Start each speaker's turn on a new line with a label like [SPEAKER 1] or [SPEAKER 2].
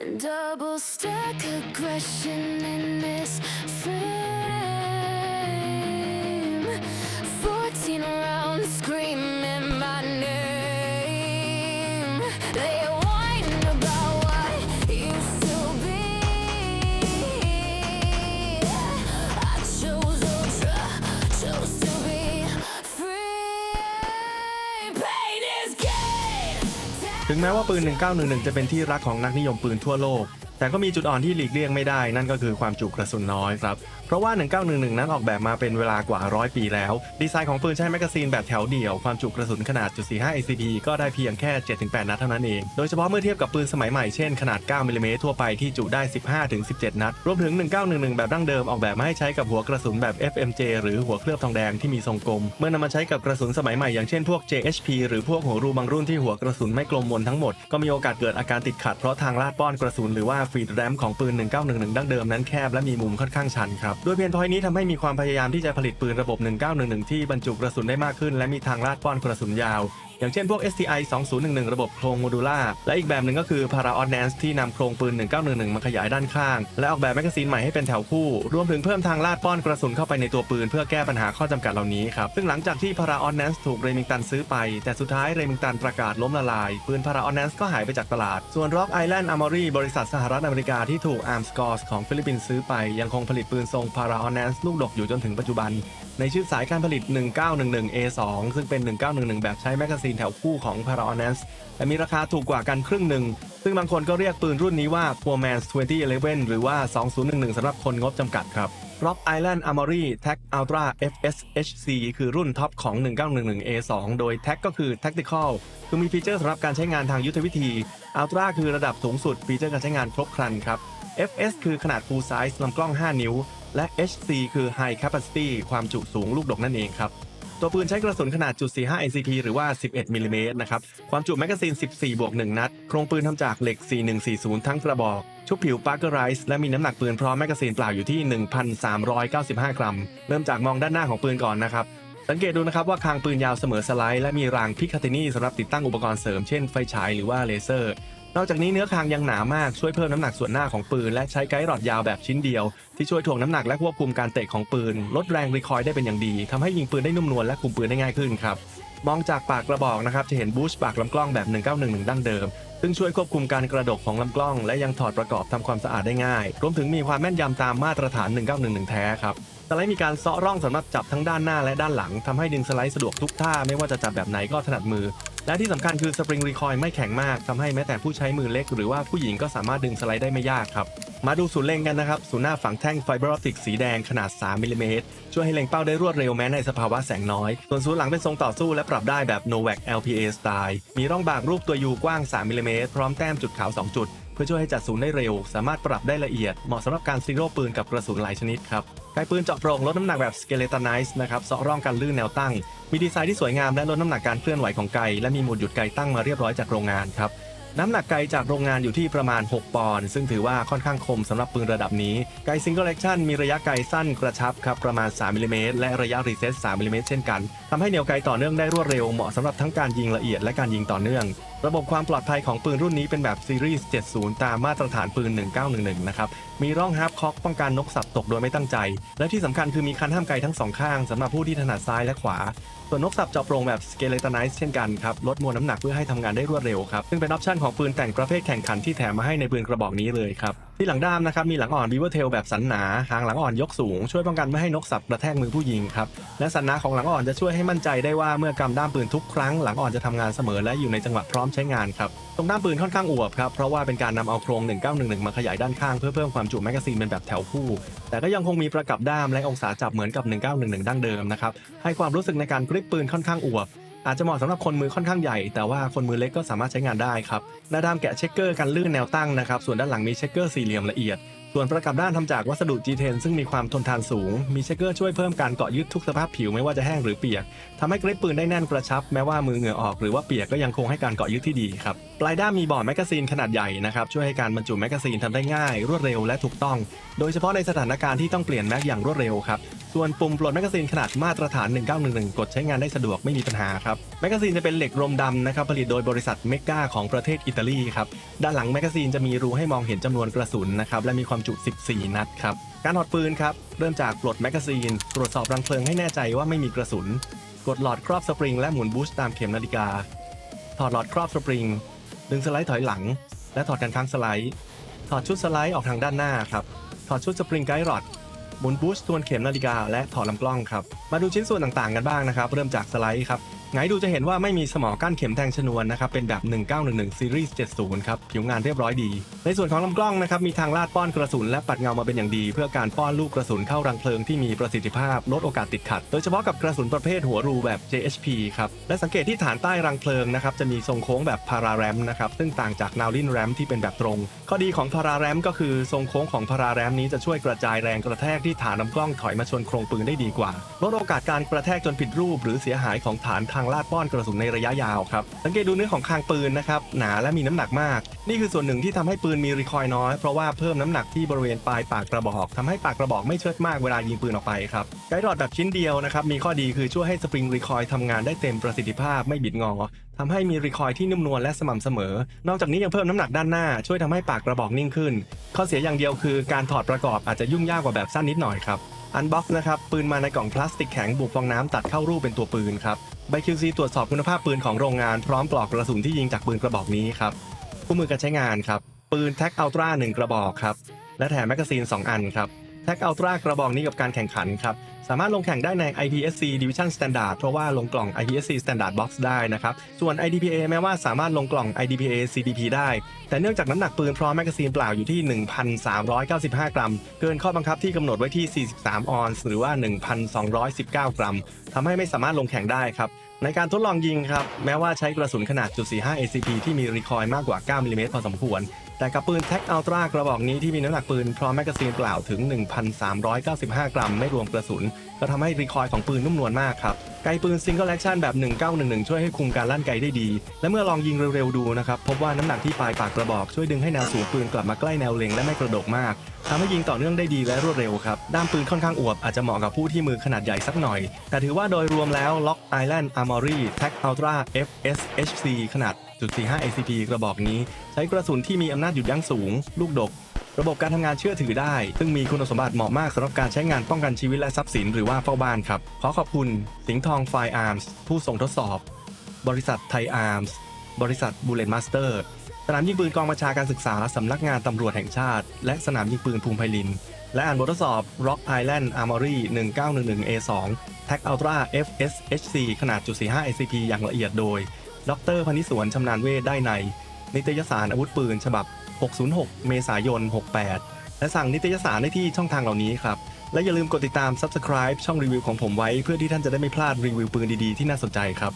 [SPEAKER 1] Double stack aggression in this frame.
[SPEAKER 2] ถึงแม้ว่าปืน 1911 จะเป็นที่รักของนักนิยมปืนทั่วโลก แต่ก็มีจุดอ่อนที่หลีกเลี่ยงไม่ได้ นั่นก็คือความจุกระสุนน้อยครับ เพราะว่า 1911 นั้นออกแบบมาเป็นเวลากว่าร้อยปีแล้ว ดีไซน์ของปืนใช้แมกกาซีนแบบแถวเดี่ยว ความจุกระสุนขนาดจุด45 ACP ก็ได้เพียงแค่ 7-8 นัดเท่านั้นเอง โดยเฉพาะเมื่อเทียบกับปืนสมัยใหม่เช่นขนาด 9มิลลิเมตรทั่วไปที่จุได้ 15-17 นัด รวมถึง 1911 แบบดั้งเดิมออกแบบมาให้ใช้กับหัวกระสุนแบบ FMJ หรือหัวเคลือบทองแดงที่มีทรงกลม เมื่อนำมาใช้กับกระสุนสมัยใหม่อย่างเช่นพวก JHP หรือพวกหัวรูบางรุ่นที่หัวกระสุนไม่กลมมนทั้งหมดก็มีโอกาสเกิดอาการติดขัดเพราะทางลาดป้อนกระสุนหรือว่าฟีดแรมของปืน 1911 ดั้งเดิมนั้นแคบและมีมุมค่อนข้างชันครับด้วยเพนพอยนี้ทำให้มีความพยายามที่จะผลิตปืนระบบ 1911 ที่บรรจุกระสุนได้มากขึ้น และมีทางลาดป้อนกระสุนยาว อย่างเช่นพวก STI 2011 ระบบโครงโมดูล่า และอีกแบบหนึ่งก็คือ Para Ordnance ที่นำโครงปืน 1911 มาขยายด้านข้าง และออกแบบแมกกาซีนใหม่ให้เป็นแถวคู่ รวมถึงเพิ่มทางลาดป้อนกระสุนเข้าไปในตัวปืน เพื่อแก้ปัญหาข้อจำกัดเหล่านี้ครับ ซึ่งหลังจากที่ Para Ordnance ถูกเรมิงตันซื้อไป แต่สุดท้ายเรมิงตันประกาศล้มละลาย ปืน Para Ordnance ก็หายไปจากตลาด ส่วน Rock Island Armory บริษัทสหรัฐอเมริกาที่ถูก Arms c o r s ของฟิลิปปินส์ซื้อไป ยังคงผลิตปืนทรง Para Ordnance ลูกดกอยู่จนถึงปัจจุบัน ในชื่อสายการผลิต 1911A2 ซึ่งเป็น 1911 แบบใช้แมกกาซีนแถวคู่ของ p a r a o n a n c e แต่มีราคาถูกกว่ากันครึ่งหนึ่ง ซึ่งบางคนก็เรียกปืนรุ่นนี้ว่า Poor Man's 2011 หรือว่า 2011 สำหรับคนงบจำกัดครับ Rock Island Armory Tag Ultra FSHC คือรุ่นท็อปของ 1911A2 โดย Tag ก็คือ Tactical คือมีฟีเจอร์สำหรับการใช้งานทางยุทธวิธี Ultra คือระดับสูงสุดฟีเจอร์การใช้งานครบครันครับ FS คือขนาด full size ลำกล้อง 5 นิ้ว และ HC คือ high capacity ความจุสูงลูกดกนั่นเองครับ ตัวปืนใช้กระสุนขนาดจุด45 ACP หรือว่า 11มิลลิเมตรนะครับ ความจุแมกกาซีน 14 บวก 1 นัด โครงปืนทำจากเหล็ก 4140 ทั้งกระบอก ชุบผิวปาร์เกอร์ไรส์และมีน้ำหนักปืนพร้อมแมกกาซีนเปล่าอยู่ที่ 1,395 กรัม เริ่มจากมองด้านหน้าของปืนก่อนนะครับ สังเกตดูนะครับว่าคางปืนยาวเสมอสไลด์และมีรางพิคาตินีสำหรับติดตั้งอุปกรณ์เสริมเช่นไฟฉายหรือว่าเลเซอร์ นอกจากนี้เนื้อคางยังหนามากช่วยเพิ่มน้ำหนักส่วนหน้าของปืน และใช้ไกด์รอดยาวแบบชิ้นเดียว ที่ช่วยถ่วงน้ำหนักและควบคุมการเตะของปืน ลดแรงรีคอยล์ได้เป็นอย่างดีทำให้ยิงปืนได้นุ่มนวลและคุมปืนได้ง่ายขึ้นครับมองจากปากกระบอกนะครับจะเห็นบูชปากลำกล้องแบบ 1911 ดั้งเดิม ซึ่งช่วยควบคุมการกระดกของลำกล้อง และยังถอดประกอบทำความสะอาดได้ง่าย รวมถึงมีความแม่นยำตามมาตรฐาน 1911 แท้ครับสไลด์มีการเซาะร่องสำหรับจับทั้งด้านหน้าและด้านหลังทำให้ดึงสไลด์สะดวกทุกท่าไม่ว่าจะจับแบบไหนก็ถนัดมือ และที่สำคัญคือสปริงรีคอยล์ไม่แข็งมากทำให้แม้แต่ผู้ใช้มือเล็ก หรือว่าผู้หญิงก็สามารถดึงสไลด์ได้ไม่ยากครับ มาดูศูนย์เล็งกันนะครับ ศูนย์หน้าฝังแท่งไฟเบอร์ออปติกสีแดงขนาด 3มิลลิเมตรช่วยให้เล็งเป้าได้รวดเร็วแม้ในสภาวะแสงน้อย ส่วนศูนย์หลังเป็นทรงต่อสู้และปรับได้แบบ Novac LPA สไตล์มีร่องบากรูปตัวยูกว้าง 3มิลลิเมตรพร้อมแต้มจุดขาว 2 จุด พื่อช่วยให้จัดศูนย์ได้เร็ว สามารถปรับได้ละเอียด เหมาะสำหรับการซีโร่ปืนกับกระสุนหลายชนิดครับไกปืนเจาะโปร่งลดน้ำหนักแบบ Skeletonize นะครับเซาะร่องกันลื่นแนวตั้ง มีดีไซน์ที่สวยงามและลดน้ำหนักการเคลื่อนไหวของไกและมีหมดหยุดไกตั้งมาเรียบร้อยจากโรงงานครับน้ำหนักไกจากโรงงานอยู่ที่ประมาณ 6 ปอนด์ซึ่งถือว่าค่อนข้างคมสำหรับปืนระดับนี้ ไกซิงเกิลแอคชั่นมีระยะไกสั้นกระชับครับประมาณ 3มิลลิเมตรและระยะรีเซ็ต3มิลลิเมตรเช่นกันทำให้เหนียวไกต่อเนื่องได้รวดเร็วเหมาะสำหรับทั้งการยิงละเอียดและการยิงต่อเนื่อง ระบบความปลอดภัยของปืนรุ่นนี้เป็นแบบซีรีส์ 70 ตามมาตรฐานปืน 1911 นะครับ มีร่องฮาร์ปคอกป้องกันนกสับตกโดยไม่ตั้งใจ และที่สำคัญคือมีคันห้ามไกทั้งสองข้างสำหรับผู้ที่ถนัดซ้ายและขวา ส่วนนกสับจาะโปร่งแบบสเกเลตไนซ์เช่นกันครับ ลดมวลน้ำหนักเพื่อให้ทำงานได้รวดเร็วครับ ซึ่งเป็นออปชันของปืนแต่งประเภทแข่งขันที่แถมมาให้ในปืนกระบอกนี้เลยครับ ที่หลังด้ามนะครับมีหลังอ่อน Beaver Tail แบบสันหนาหางหลังอ่อนยกสูง ช่วยป้องกันไม่ให้นกสับกระแทกมือผู้ยิงครับและสันหนาของหลังอ่อนจะช่วยให้มั่นใจได้ว่าเมื่อกำด้ามปืนทุกครั้งหลังอ่อนจะทำงานเสมอและอยู่ในจังหวะพร้อมใช้งานครับตรงด้ามปืนค่อนข้างอวบครับเพราะว่าเป็นการนำเอาโครง 1911 มาขยายด้านข้างเพื่อเพิ่มความจุแมกกาซีนเป็นแบบแถวคู่ แต่ก็ยังคงมีประกับด้ามและองศาจับเหมือนกับ 1911 ดั้งเดิมนะครับให้ความรู้สึกในการกริปปืนค่อนข้างอวบ อาจจะเหมาะสำหรับคนมือค่อนข้างใหญ่ แต่ว่าคนมือเล็กก็สามารถใช้งานได้ครับหน้าด้ามแกะเช็คเกอร์กันลื่นแนวตั้งนะครับส่วนด้านหลังมีเช็คเกอร์สี่เหลี่ยมละเอียด ส่วนประกับด้านทำจากวัสดุ G10 ซึ่งมีความทนทานสูง มีเช็คเกอร์ช่วยเพิ่มการเกาะยึดทุกสภาพผิวไม่ว่าจะแห้งหรือเปียกทำให้กริปปืนได้แน่นกระชับแม้ว่ามือเหงื่อออกหรือว่าเปียกก็ยังคงให้การเกาะยึดที่ดีครับปลายด้ามมีบ่อแมกกาซีนขนาดใหญ่นะครับช่วยให้การบรรจุแมกกาซีนทำได้ง่าย รวดเร็วและถูกต้อง โดยเฉพาะในสถานการณ์ที่ต้องเปลี่ยนแม็กอย่างรวดเร็วครับ ส่วนปุ่มปลดแมกกาซีนขนาดมาตรฐาน 1911 กดใช้งานได้สะดวกไม่มีปัญหาครับ แมกกาซีนจะเป็นเหล็กรมดำนะครับผลิตโดยบริษัทเมกาของประเทศอิตาลีครับ ด้านหลังแมกกาซีนจะมีรูให้มองเห็นจำนวนกระสุนนะครับและมีความจุ 14 นัดครับ การถอดปืนครับ เริ่มจากปลดแมกกาซีน ตรวจสอบรังเพลิงให้แน่ใจว่าไม่มีกระสุน กดหลอดครอบสปริงและหมุนบูสต์ตามเข็มนาฬิกา ถอดหลอดครอบสปริง ดึงสไลด์ถอยหลัง และถอดกันค้างสไลด์ ถอดชุดสไลด์ออกทางด้านหน้าครับ ถอดชุดสปริงไกด์รอด หมุนบูสต์ทวนเข็มนาฬิกาและถอดลำกล้องครับ มาดูชิ้นส่วนต่างๆกันบ้างนะครับ เริ่มจากสไลด์ครับ ไงดูจะเห็นว่าไม่มีสมอกั้นเข็มแทงชนวนนะครับ เป็นแบบ 1911 Series 70 ครับ ผิวงานเรียบร้อยดี ในส่วนของลำกล้องนะครับ มีทางลาดป้อนกระสุนและปัดเงามาเป็นอย่างดี เพื่อการป้อนลูกกระสุนเข้ารังเพลิงที่มีประสิทธิภาพ ลดโอกาสติดขัด โดยเฉพาะกับกระสุนประเภทหัวรูแบบ JHP ครับ และสังเกตที่ฐานใต้รังเพลิงนะครับ จะมีทรงโค้งแบบพาราแรมนะครับ ซึ่งต่างจากนาวลินแรมที่เป็นแบบตรง ข้อดีของพาราแรมก็คือทรงโค้งของพาราแรมนี้จะช่วยกระจายแรงกระแทกที่ฐานลำกล้องถอยมาชนโครงปืนได้ดีกว่า ลดโอกาสการกระแทกจนผิดรูป หรือเสียหายของฐานทางลาดป้อนกระสุนในระยะยาวครับ สังเกตดูเนื้อของคางปืนนะครับหนาและมีน้ำหนักมาก นี่คือส่วนหนึ่งที่ทำให้ปืนมีรีคอยน้อย เพราะว่าเพิ่มน้ำหนักที่บริเวณปลายปากกระบอกทำให้ปากกระบอกไม่เชิดมากเวลายิงปืนออกไปครับไกด์รอดแบบชิ้นเดียวนะครับมีข้อดีคือช่วยให้สปริงรีคอยล์ทำงานได้เต็มประสิทธิภาพไม่บิดงอทำให้มีรีคอยที่นุ่มนวลและสม่ำเสมอ นอกจากนี้ยังเพิ่มน้ำหนักด้านหน้า ช่วยทำให้ปากกระบอกนิ่งขึ้น ข้อเสียอย่างเดียวคือการถอดประกอบอาจจะยุ่งยากกว่าแบบสั้นนิดหน่อยครับ อันบ็อกซ์นะครับ ปืนมาในกล่องพลาสติกแข็งบุกฟองน้ำตัดเข้ารูปเป็นตัวปืนครับใบคิวซีตรวจสอบคุณภาพปืนของโรงงานพร้อมปลอกกระสุนที่ยิงจากปืนกระบอกนี้ครับคู่มือการใช้งานครับปืนแท็กอัลตร้า1กระบอกครับและแถมแมกกาซีน 2 อันครับแท็กอัลตร้ากระบอกนี้กับการแข่งขันครับ สามารถลงแข่งได้ใน IPSC Division Standard เพราะว่าลงกล่อง IPSC Standard Box ได้นะครับ ส่วน IDPA แม้ว่าสามารถลงกล่อง IDPA CDP ได้ แต่เนื่องจากน้ำหนักปืนพร้อมแมกกาซีนเปล่าอยู่ที่ 1,395 กรัม เกินข้อบังคับที่กำหนดไว้ที่ 43 ออนซ์หรือว่า 1,219 กรัมทำให้ไม่สามารถลงแข่งได้ครับ ในการทดลองยิงครับ แม้ว่าใช้กระสุนขนาดจุด45 ACP ที่มีรีคอยล์มากกว่า 9 มิลลิเมตรพอสมควร แต่กับปืนแท็กอัลตร้ากระบอกนี้ที่มีน้ำหนักปืนพร้อมแมกกาซีนกล่าวถึง 1,395 กรัมไม่รวมกระสุน ก็ทำให้รีคอยล์ของปืนนุ่มนวลมากครับ ไกปืนซิงเกิลแอคชั่นแบบ 1911 ช่วยให้คุมการลั่นไกได้ดี และเมื่อลองยิงเร็วๆดูนะครับ พบว่าน้ำหนักที่ปลายปากกระบอก ช่วยดึงให้แนวสูงปืนกลับมาใกล้แนวเล็งและไม่กระดกมากทำให้ยิงต่อเนื่องได้ดีและรวดเร็วครับ ด้ามปืนค่อนข้างอวบอาจจะเหมาะกับผู้ที่มือขนาดใหญ่สักหน่อย แต่ถือว่าโดยรวมแล้ว Lock Island Armory Tag Ultra FSHC ขนาด .45 ACP กระบอกนี้ ใช้กระสุนที่มีอำนาจหยุดยั้งสูง ลูกดก ระบบการทำงานเชื่อถือได้ ซึ่งมีคุณสมบัติเหมาะมากสำหรับการใช้งานป้องกันชีวิตและทรัพย์สินหรือว่าเฝ้าบ้านครับ ขอขอบคุณ สิงห์ทองไฟอาร์มส์ผู้ส่งทดสอบ บริษัทไทยอาร์มส์บริษัทบูเลตมาสเตอร์สนามยิงปืนกองบัญชาการศึกษาสำนักงานตำรวจแห่งชาติ และสนามยิงปืนภูมิไพลิน และอ่านบททดสอบ Rock Island Armory 1911 A2 Tag Ultra FSHC ขนาด .45 ACP อย่างละเอียดโดย ดรพนิสวนชำนาญเวทได้ใน นิตยสารอาวุธปืนฉบับ 606 เมษายน 68 และสั่งนิตยสารได้ที่ช่องทางเหล่านี้ครับ และอย่าลืมกดติดตาม Subscribe ช่องรีวิวของผมไว้ เพื่อที่ท่านจะได้ไม่พลาดรีวิวปืนดีๆที่น่าสนใจครับ